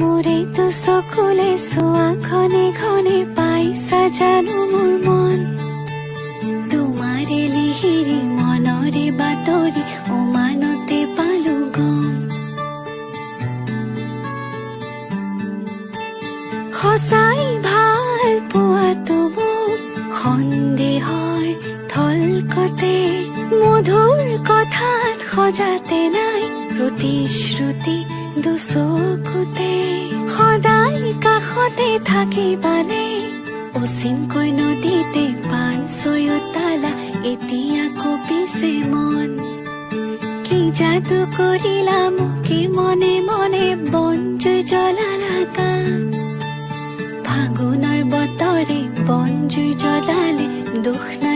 মোৰেতো চকুলে চোৱা ঘনে ঘনে পাইছা জানো মোৰ মন। তোমাৰে লিহিৰি মনৰে বাতৰি উমানতে পালো গম। সঁচাই ভালো পোৱাটো মোক সন্দেহৰ থলকতে মধুৰ কথাত সজাতে নাই প্ৰতিশ্ৰুতি দুচকুতে সদায় কাষতে থাকিবানে। অচিনকৈ নদীতে পান ছয়তালা এতিয়া কপিছে মন। কি যাদু কৰিলা মোকে মনে মনে বনজুই জ্বলালা গান। ফাগুনৰ বতৰে বন জুই জ্বলালে, দুখ নাই